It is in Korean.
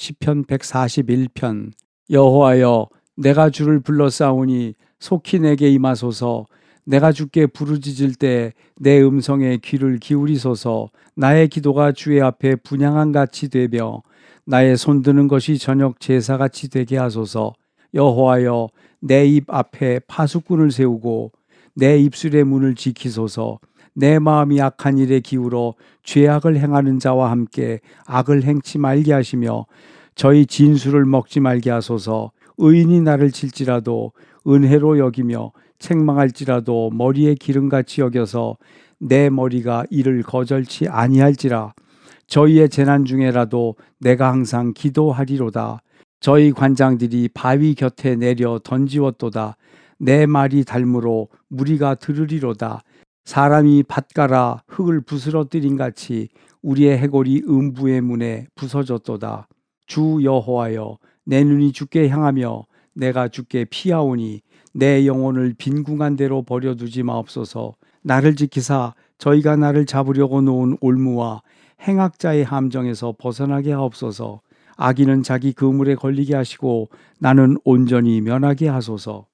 시편 141편. 여호와여 내가 주를 불러싸우니 속히 내게 임하소서. 내가 주께 부르짖을 때 내 음성에 귀를 기울이소서. 나의 기도가 주의 앞에 분양한 같이 되며 나의 손드는 것이 저녁 제사같이 되게 하소서. 여호와여 내 입 앞에 파수꾼을 세우고 내 입술의 문을 지키소서 내 마음이 악한 일에 기울어 죄악을 행하는 자와 함께 악을 행치 말게 하시며 저희 진수를 먹지 말게 하소서. 의인이 나를 칠지라도 은혜로 여기며 책망할지라도 머리에 기름같이 여겨서 내 머리가 이를 거절치 아니할지라. 저희의 재난 중에라도 내가 항상 기도하리로다. 저희 관장들이 바위 곁에 내려 던지웠도다. 내 말이 닮으로 무리가 들으리로다 사람이 밭가라 흙을 부스러뜨린 같이 우리의 해골이 음부의 문에 부서졌도다. 주 여호와여 내 눈이 주께 향하며 내가 주께 피하오니 내 영혼을 빈궁한 대로 버려두지 마옵소서. 나를 지키사 저희가 나를 잡으려고 놓은 올무와 행악자의 함정에서 벗어나게 하옵소서. 악인은 자기 그물에 걸리게 하시고 나는 온전히 면하게 하소서